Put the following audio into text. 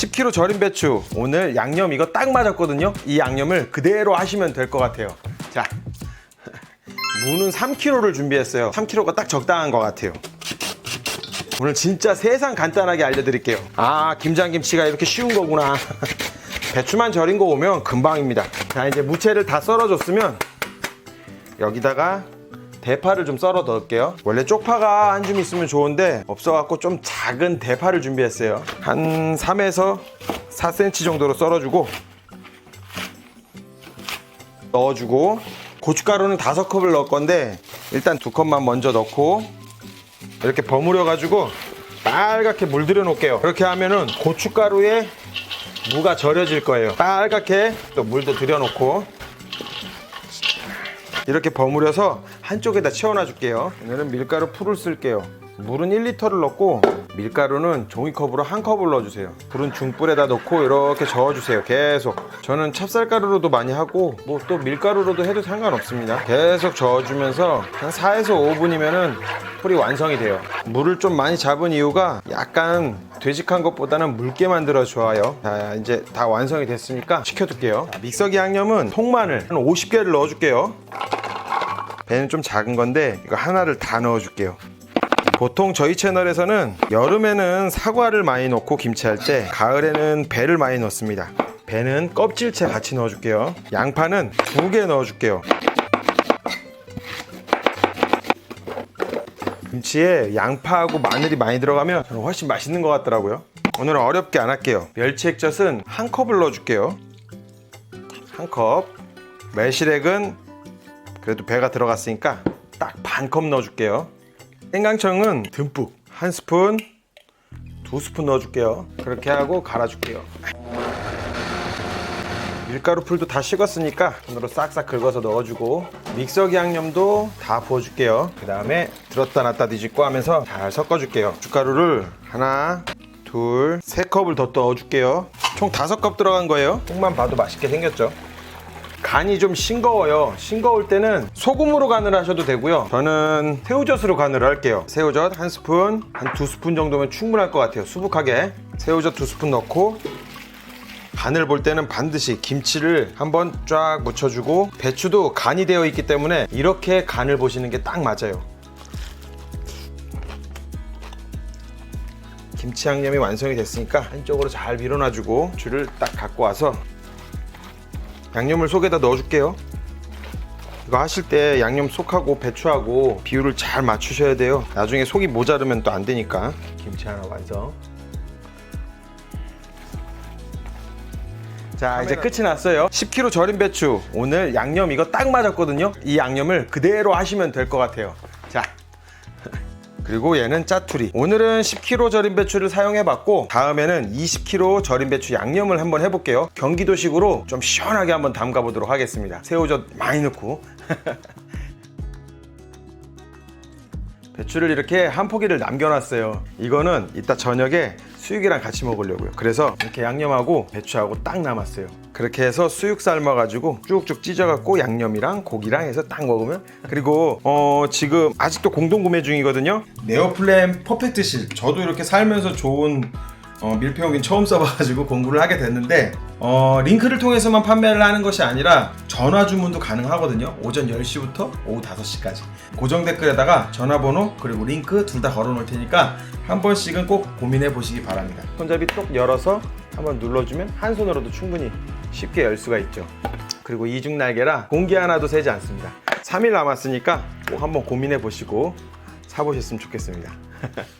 10kg 절임 배추. 오늘 양념 이거 딱 맞았거든요. 이 양념을 그대로 하시면 될 것 같아요. 자 무는 3kg를 준비했어요. 3kg가 딱 적당한 것 같아요. 오늘 진짜 세상 간단하게 알려드릴게요. 아 김장김치가 이렇게 쉬운 거구나. 배추만 절인 거 오면 금방입니다. 자 이제 무채를 다 썰어줬으면 여기다가 대파를 좀 썰어 넣을게요. 원래 쪽파가 한 줌 있으면 좋은데 없어갖고 좀 작은 대파를 준비했어요. 한 3에서 4cm 정도로 썰어주고 넣어주고 고춧가루는 5컵을 넣을 건데 일단 두 컵만 먼저 넣고 이렇게 버무려 가지고 빨갛게 물들여 놓을게요. 그렇게 하면은 고춧가루에 무가 절여질 거예요. 빨갛게 또 물도 들여 놓고 이렇게 버무려서 한쪽에다 채워놔 줄게요. 오늘은 밀가루 풀을 쓸게요. 물은 1리터를 넣고 밀가루는 종이컵으로 한 컵을 넣어주세요. 불은 중불에다 넣고 이렇게 저어주세요. 계속. 저는 찹쌀가루로도 많이 하고 뭐 또 밀가루로도 해도 상관없습니다. 계속 저어주면서 한 4에서 5분이면은 풀이 완성이 돼요. 물을 좀 많이 잡은 이유가 약간 되직한 것보다는 묽게 만들어 좋아요. 자 이제 다 완성이 됐으니까 식혀둘게요. 자, 믹서기 양념은 통마늘 한 50개를 넣어줄게요 배는 좀 작은 건데 이거 하나를 다 넣어줄게요. 보통 저희 채널에서는 여름에는 사과를 많이 넣고 김치할 때 가을에는 배를 많이 넣습니다. 배는 껍질째 같이 넣어줄게요. 양파는 두 개 넣어줄게요. 김치에 양파하고 마늘이 많이 들어가면 저는 훨씬 맛있는 것 같더라고요. 오늘은 어렵게 안 할게요. 멸치 액젓은 한 컵을 넣어줄게요. 한 컵. 매실액은 그래도 배가 들어갔으니까 딱 반 컵 넣어줄게요. 생강청은 듬뿍 한 스푼, 두 스푼 넣어줄게요. 그렇게 하고 갈아줄게요. 밀가루 풀도 다 식었으니까 손으로 싹싹 긁어서 넣어주고 믹서기 양념도 다 부어줄게요. 그 다음에 들었다 놨다 뒤집고 하면서 잘 섞어줄게요. 고춧가루를 하나, 둘, 세 컵을 더 넣어줄게요. 총 다섯 컵 들어간 거예요. 속만 봐도 맛있게 생겼죠. 간이 좀 싱거워요. 싱거울 때는 소금으로 간을 하셔도 되고요. 저는 새우젓으로 간을 할게요. 새우젓 한 스푼, 한 두 스푼 정도면 충분할 것 같아요. 수북하게. 새우젓 두 스푼 넣고 간을 볼 때는 반드시 김치를 한번 쫙 묻혀주고 배추도 간이 되어 있기 때문에 이렇게 간을 보시는 게 딱 맞아요. 김치 양념이 완성이 됐으니까 한쪽으로 잘 밀어놔주고 줄을 딱 갖고 와서 양념을 속에다 넣어줄게요. 이거 하실 때 양념 속하고 배추하고 비율을 잘 맞추셔야 돼요. 나중에 속이 모자르면 또 안 되니까. 김치 하나 완성. 자 이제 끝이 났어요 10kg 절임 배추 오늘 양념 이거 딱 맞았거든요 이 양념을 그대로 하시면 될 것 같아요 자 그리고 얘는 짜투리. 오늘은 10kg 절임 배추를 사용해 봤고 다음에는 20kg 절임 배추 양념을 한번 해볼게요. 경기도식으로 좀 시원하게 한번 담가 보도록 하겠습니다. 새우젓 많이 넣고. 배추를 이렇게 한 포기를 남겨놨어요. 이거는 이따 저녁에 수육이랑 같이 먹으려고요. 그래서 이렇게 양념하고 배추하고 딱 남았어요. 그렇게 해서 수육 삶아가지고 쭉쭉 찢어갖고 양념이랑 고기랑 해서 딱 먹으면 그리고 어 지금 아직도 공동 구매 중이거든요. 네오플랜 퍼펙트 실. 저도 이렇게 살면서 좋은 어, 밀폐용긴 처음 써봐가지고 공부를 하게 됐는데 어, 링크를 통해서만 판매를 하는 것이 아니라 전화 주문도 가능하거든요. 오전 10시부터 오후 5시까지. 고정 댓글에다가 전화번호 그리고 링크 둘 다 걸어 놓을 테니까 한 번씩은 꼭 고민해 보시기 바랍니다. 손잡이 똑 열어서 한번 눌러주면 한 손으로도 충분히 쉽게 열 수가 있죠. 그리고 이중 날개라 공기 하나도 새지 않습니다. 3일 남았으니까 꼭 한번 고민해 보시고 사보셨으면 좋겠습니다